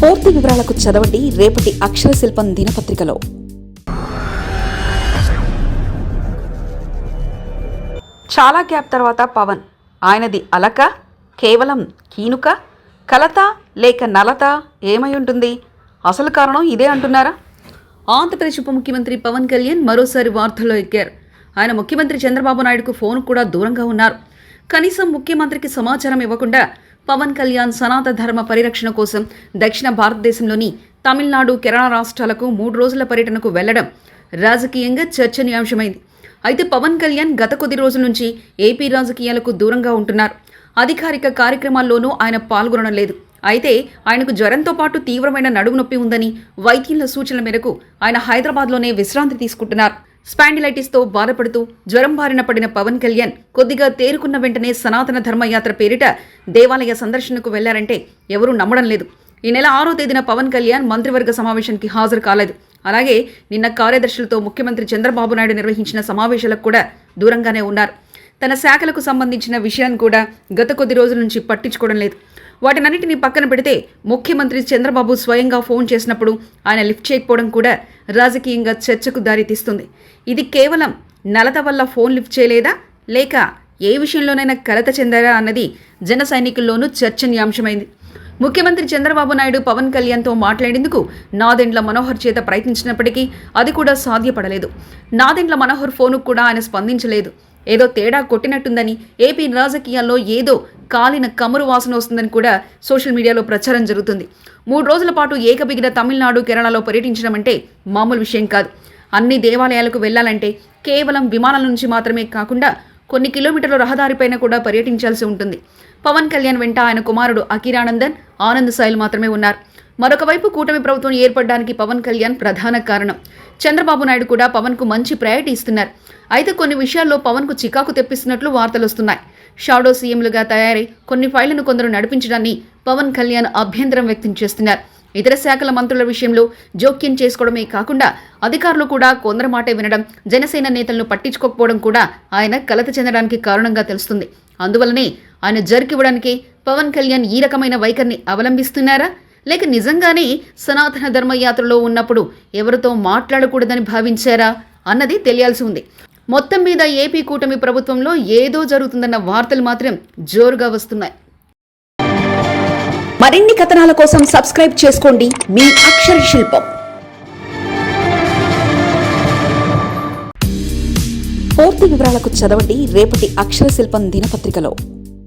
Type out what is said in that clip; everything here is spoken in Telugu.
పూర్తి వివరాలకు చదవండి రేపటి అక్షర శిల్పం దినపత్రికలో. చాలా గ్యాప్ తర్వాత పవన్. ఆయనది అలక కేవలం కీనుక కలత లేక నలత ఏమై ఉంటుంది? అసలు కారణం ఇదే అంటున్నారా? ఆంధ్రప్రదేశ్ ఉప ముఖ్యమంత్రి పవన్ కళ్యాణ్ మరోసారి వార్తల్లో ఎక్కారు. ఆయన ముఖ్యమంత్రి చంద్రబాబు నాయుడుకు ఫోన్ కూడా దూరంగా ఉన్నారు. కనీసం ముఖ్యమంత్రికి సమాచారం ఇవ్వకుండా పవన్ కళ్యాణ్ సనాతన ధర్మ పరిరక్షణ కోసం దక్షిణ భారతదేశంలోని తమిళనాడు కేరళ రాష్ట్రాలకు మూడు రోజుల పర్యటనకు వెళ్ళడం రాజకీయంగా చర్చనీయాంశమైంది. అయితే పవన్ కళ్యాణ్ గత కొద్ది రోజుల నుంచి ఏపీ రాజకీయాలకు దూరంగా ఉంటున్నారు. అధికారిక కార్యక్రమాల్లోనూ ఆయన పాల్గొనడం లేదు. అయితే ఆయనకు జ్వరంతో పాటు తీవ్రమైన నడుము నొప్పి ఉందని వైద్యుల సూచనల మేరకు ఆయన హైదరాబాద్లోనే విశ్రాంతి తీసుకుంటున్నారు. స్పాండిలైటిస్తో బాధపడుతూ జ్వరం బారిన పడిన పవన్ కళ్యాణ్ కొద్దిగా తేరుకున్న వెంటనే సనాతన ధర్మయాత్ర పేరిట దేవాలయ సందర్శనకు వెళ్ళారంటే ఎవరూ నమ్మడం లేదు. ఈ నెల ఆరో తేదీన పవన్ కళ్యాణ్ మంత్రివర్గ సమావేశానికి హాజరు కాలేదు. అలాగే నిన్న కార్యదర్శులతో ముఖ్యమంత్రి చంద్రబాబు నాయుడు నిర్వహించిన సమావేశాలకు కూడా దూరంగానే ఉన్నారు. తన శాఖలకు సంబంధించిన విషయాన్ని కూడా గత కొద్ది రోజుల నుంచి పట్టించుకోవడం లేదు. వాటినన్నింటినీ పక్కన పెడితే ముఖ్యమంత్రి చంద్రబాబు స్వయంగా ఫోన్ చేసినప్పుడు ఆయన లిఫ్ట్ చేయకపోవడం కూడా రాజకీయంగా చర్చకు దారితీస్తుంది. ఇది కేవలం నలత వల్ల ఫోన్ లిఫ్ట్ చేయలేదా? లేక ఏ విషయంలోనైనా కలత చెందారా అన్నది జన సైనికుల్లోనూ చర్చనీయాంశమైంది. ముఖ్యమంత్రి చంద్రబాబు నాయుడు పవన్ కళ్యాణ్తో మాట్లాడేందుకు నాదెండ్ల మనోహర్ చేత ప్రయత్నించినప్పటికీ అది కూడా సాధ్యపడలేదు. నాదెండ్ల మనోహర్ ఫోనుకు కూడా ఆయన స్పందించలేదు. ఏదో తేడా కొట్టినట్టుందని ఏపీ రాజకీయాల్లో ఏదో కాలిన కమురు వాసన వస్తుందని కూడా సోషల్ మీడియాలో ప్రచారం జరుగుతుంది. మూడు రోజుల పాటు ఏకబిగిన తమిళనాడు కేరళలో పర్యటించడం అంటే మామూలు విషయం కాదు. అన్ని దేవాలయాలకు వెళ్ళాలంటే కేవలం విమానాల నుంచి మాత్రమే కాకుండా కొన్ని కిలోమీటర్ల రహదారిపైన కూడా పర్యటించాల్సి ఉంటుంది. పవన్ కళ్యాణ్ వెంట ఆయన కుమారుడు అకిరానందన్ ఆనంద్ సాయిల్ మాత్రమే ఉన్నారు. మరొక వైపు కూటమి ప్రభుత్వం ఏర్పడడానికి పవన్ కళ్యాణ్ ప్రధాన కారణం. చంద్రబాబు నాయుడు కూడా పవన్కు మంచి ప్రయారిటీ ఇస్తున్నారు. అయితే కొన్ని విషయాల్లో పవన్కు చికాకు తెప్పిస్తున్నట్లు వార్తలు వస్తున్నాయి. షాడో సీఎంలుగా తయారై కొన్ని ఫైళ్ళను కొందరు నడిపించడాన్ని పవన్ కళ్యాణ్ అభ్యంతరం వ్యక్తం చేస్తున్నారు. ఇతర శాఖల మంత్రుల విషయంలో జోక్యం చేసుకోవడమే కాకుండా అధికారులు కూడా కొందరు మాటే వినడం జనసేన నేతలను పట్టించుకోకపోవడం కూడా ఆయన కలత చెందడానికి కారణంగా తెలుస్తుంది. అందువలనే ఆయన జరికివ్వడానికి పవన్ కళ్యాణ్ ఈ రకమైన వైఖరిని అవలంబిస్తున్నారా? లేక నిజంగానే సనాతన ధర్మయాత్రలో ఉన్నప్పుడు ఎవరితో మాట్లాడకూడదని భావించారా అన్నది తెలియాల్సి ఉంది. మొత్తం మీద ఏపీ కూటమి ప్రభుత్వంలో ఏదో జరుగుతుందన్న వార్తలు మాత్రం జోరుగా వస్తున్నాయి. మరిన్ని కథనాల కోసం సబ్స్క్రైబ్ చేసుకోండి. మీ అక్షర శిల్పం. పూర్తి వివరాలకు చదవండి. రేపటి అక్షర శిల్పం దినపత్రికలో.